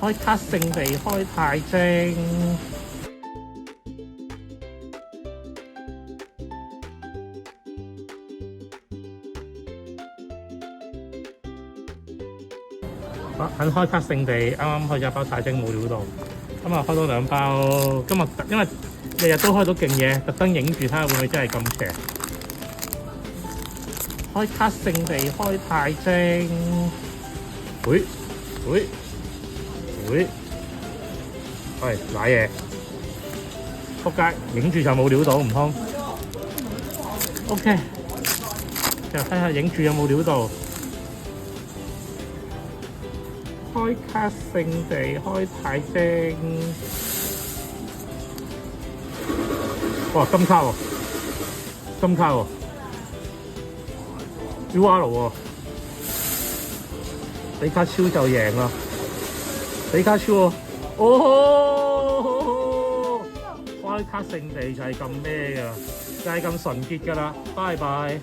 開卡聖地，開太晶。啊肯開卡聖地，啱啱開咗一包太精冇料到，今日開到兩包。今日因為日日都開到勁嘢，特登影住睇下會唔會真係咁邪。開卡聖地，開太晶。會會會，喂賴嘢，仆街影住就冇料到，唔通？OK，就睇下影住有冇料到。開卡圣地，開太晶。哇，金卡喎，金卡喎，UR 喎。比卡超就贏啦！比卡超喎，哦，開卡聖地就係咁咩噶，就係咁純潔噶啦，拜拜。